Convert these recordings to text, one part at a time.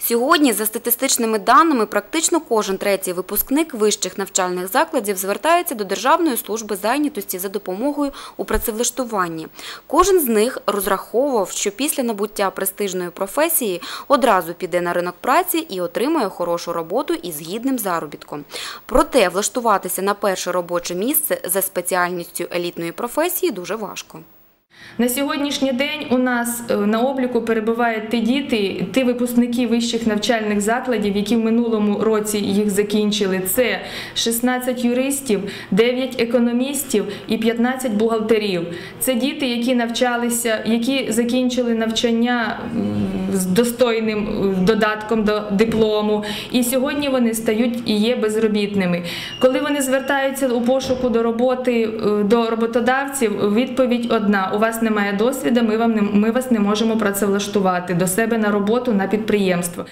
Сьогодні, за статистичними даними, практично кожен третій випускник вищих навчальних закладів звертається до Державної служби зайнятості за допомогою у працевлаштуванні. Кожен з них розраховував, що після набуття престижної професії одразу піде на ринок праці і отримає хорошу роботу із гідним заробітком. Проте влаштуватися на перше робоче місце за спеціальністю елітної професії дуже важко. На сьогоднішній день у нас е, на обліку перебувають ті діти, ті випускники вищих навчальних закладів, які в минулому році їх закінчили. Це 16 юристів, 9 економістів і 15 бухгалтерів. Це діти, які навчалися, які закінчили навчання з достойним додатком до диплому, і сьогодні вони стають і є безробітними. Коли вони звертаються у пошуку до роботи е, до роботодавців, відповідь одна: у вас немає досвіду, ми вам не ми вас не можемо працевлаштувати до себе на роботу на підприємство.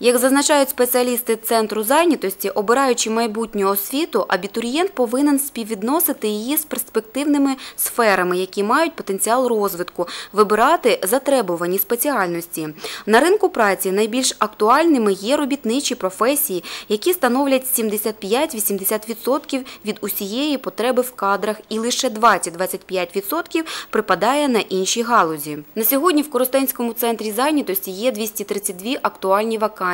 Як зазначають спеціалісти центру зайнятості, обираючи майбутню освіту, абітурієнт повинен співвідносити її з перспективними сферами, які мають потенціал розвитку, вибирати затребувані спеціальності. На ринку праці найбільш актуальними є робітничі професії, які становлять 75-80% від усієї потреби в кадрах, і лише 20-25% припадає на інші галузі. На сьогодні в Коростенському центрі зайнятості є 232 актуальні вакансії,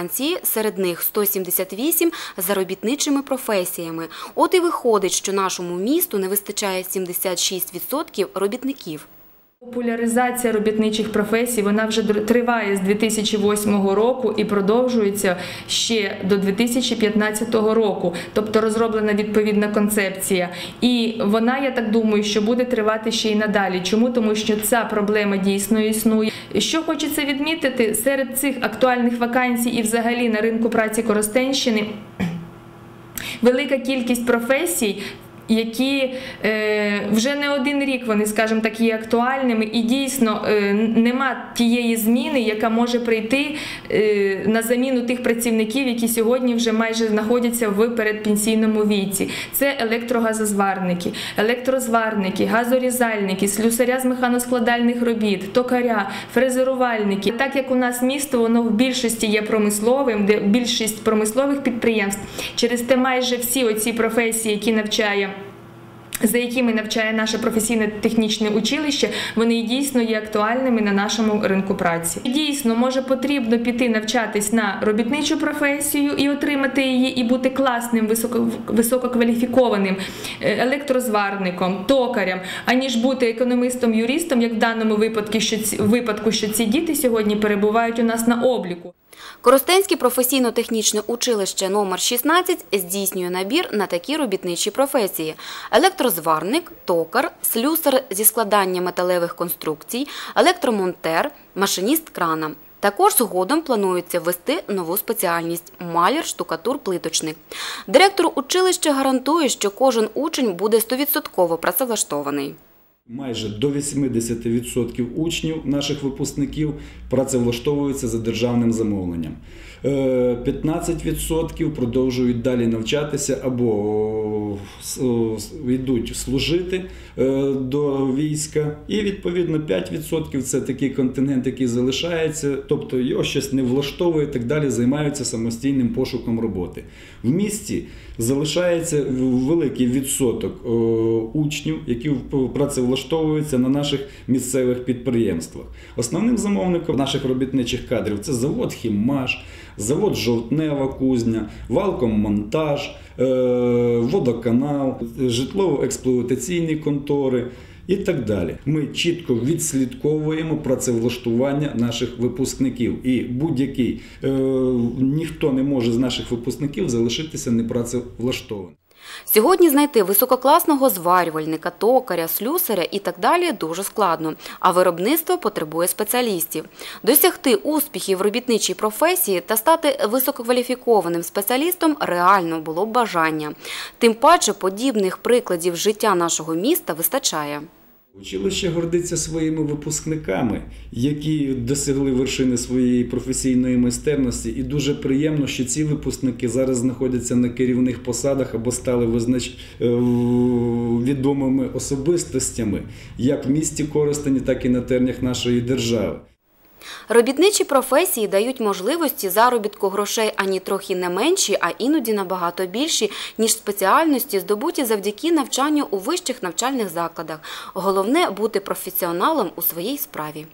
серед них 178 за робітничими професіями. От і виходить, що нашому місту не вистачає 76% робітників. Популяризація робітничих професій вона вже триває з 2008 року і продовжується ще до 2015 року. Тобто розроблена відповідна концепція. І вона, я так думаю, що буде тривати ще й надалі. Чому? Тому що ця проблема дійсно існує. Що хочеться відмітити серед цих актуальних вакансій і взагалі на ринку праці Коростенщини. Велика кількість професій, які е, вже не один рік вони, скажімо так, є актуальними, і дійсно е, нема тієї зміни, яка може прийти е, на заміну тих працівників, які сьогодні вже майже знаходяться в передпенсійному віці. Це електрогазозварники, електрозварники, газорізальники, слюсаря з механоскладальних робіт, токаря, фрезерувальники. Так як у нас місто, воно в більшості є промисловим, де більшість промислових підприємств, через те майже всі оці професії, які навчає за якими навчає наше професійне технічне училище, вони дійсно є актуальними на нашому ринку праці. Дійсно, може потрібно піти навчатись на робітничу професію і отримати її, і бути класним, високо, висококваліфікованим е, електрозварником, токарем, аніж бути економістом, юристом, як в даному випадку, що ці випадку, що ці діти сьогодні перебувають у нас на обліку. Коростенське професійно-технічне училище номер 16 здійснює набір на такі робітничі професії: електрозварник, токар, слюсар зі складання металевих конструкцій, електромонтер, машиніст крана. Також згодом планується ввести нову спеціальність – маляр, штукатур, плиточник. Директор училища гарантує, що кожен учень буде 100% працевлаштований. Майже до 80% учнів наших випускників працевлаштовуються за державним замовленням. Е, 15% продовжують далі навчатися або йдуть служити е, до війська. І відповідно 5% це такий контингент, який залишається, тобто його щось не влаштовує, і так далі займаються самостійним пошуком роботи. В місті залишається великий відсоток е, учнів, які в- працевлаштовуються на наших місцевих підприємствах. Основним замовником наших робітничих кадрів це завод Хіммаш, завод Жовтнева кузня, валкоммонтаж, е, водоканал, житлово-експлуатаційні контори. І так далі. Ми чітко відслідковуємо працевлаштування наших випускників, і будь-який е, ніхто не може з наших випускників залишитися непрацевлаштованим. Сьогодні знайти висококласного зварювальника, токаря, слюсаря і так далі дуже складно, а виробництво потребує спеціалістів. Досягти успіхів в робітничій професії та стати висококваліфікованим спеціалістом реально було б бажання. Тим паче подібних прикладів життя нашого міста вистачає. Училище гордиться своїми випускниками, які досягли вершини своєї професійної майстерності, і дуже приємно, що ці випускники зараз знаходяться на керівних посадах або стали визнач... е, відомими особистостями як в місті Коростені, так і на тернях нашої держави. Робітничі професії дають можливості заробітку грошей ані трохи не менші, а іноді набагато більші, ніж спеціальності, здобуті завдяки навчанню у вищих навчальних закладах. Головне бути професіоналом у своїй справі.